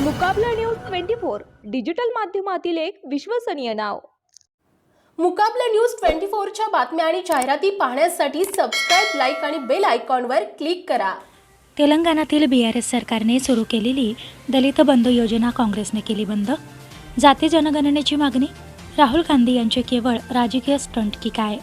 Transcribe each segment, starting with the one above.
Mukabala news twenty four digital माध्यमातील एक विश्वसनीय नाव. मुकाबला न्यूज ट्वेंटी फोरच्या बातम्या आणि जाहिराती पाहण्यासाठी सबस्क्राईब लाईक आणि बेल आयकॉनवर क्लिक करा. तेलंगणातील बी आर एस सरकारने सुरू केलेली दलित बंधू योजना काँग्रेसने केली बंद. जाती जनगणनेची मागणी? राहुल गांधी यांचे केवळ राजकीय स्टंट की काय?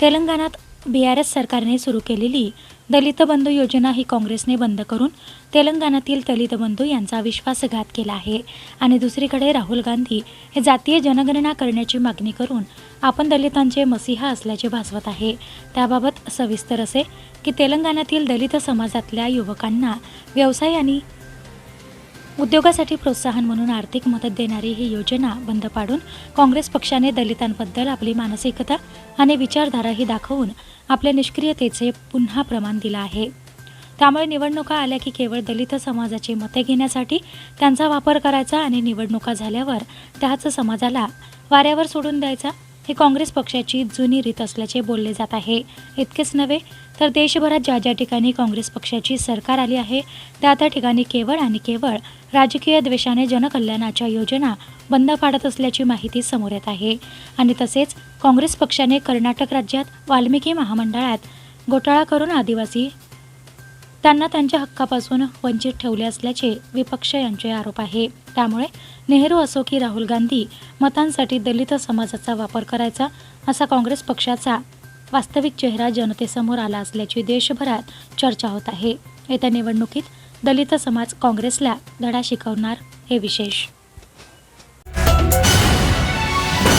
तेलंगणात बी आर एस सरकारने सुरू केलेली दलित बंधू योजना ही काँग्रेसने बंद करून तेलंगणातील दलित बंधू यांचा विश्वासघात केला आहे. आणि दुसरीकडे राहुल गांधी हे जातीय जनगणना करण्याची मागणी करून आपण दलितांचे मसीहा असल्याचे भासवत आहे. त्याबाबत सविस्तर असे की तेलंगणातील दलित समाजातल्या युवकांना व्यवसाय आणि उद्योगासाठी प्रोत्साहन म्हणून आर्थिक मदत देणारी ही योजना बंद पाडून काँग्रेस पक्षाने दलितांबद्दल आपली मानसिकता आणि विचारधाराही दाखवून आपल्या निष्क्रियतेचे पुन्हा प्रमाण दिलं आहे. त्यामुळे निवडणुका आल्या की केवळ दलित समाजाची मते घेण्यासाठी त्यांचा वापर करायचा आणि निवडणुका झाल्यावर त्याच समाजाला वाऱ्यावर सोडून द्यायचा ही काँग्रेस पक्षाची जुनी रीत असल्याचे बोलले जात आहे. इतकेच नव्हे तर देशभरात ज्या ज्या ठिकाणी काँग्रेस पक्षाची सरकार आली आहे त्या त्या ठिकाणी केवळ आणि केवळ राजकीय द्वेषाने जनकल्याणाच्या योजना बंद पाडत असल्याची माहिती समोर येत आहे. आणि तसेच काँग्रेस पक्षाने कर्नाटक राज्यात वाल्मिकी महामंडळात घोटाळा करून आदिवासी त्यांना त्यांच्या हक्कापासून वंचित ठेवले असल्याचे विपक्ष यांचे आरोप आहे. त्यामुळे नेहरू असो की राहुल गांधी मतांसाठी दलित समाजाचा वापर करायचा असा काँग्रेस पक्षाचा वास्तविक चेहरा जनतेसमोर आला असल्याची देशभरात चर्चा होत आहे. येत्या निवडणुकीत दलित समाज काँग्रेसला धडा शिकवणार हे विशेष.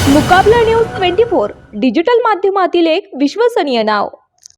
Mukabala news twenty four digital माध्यमातील एक विश्वसनीय नाव.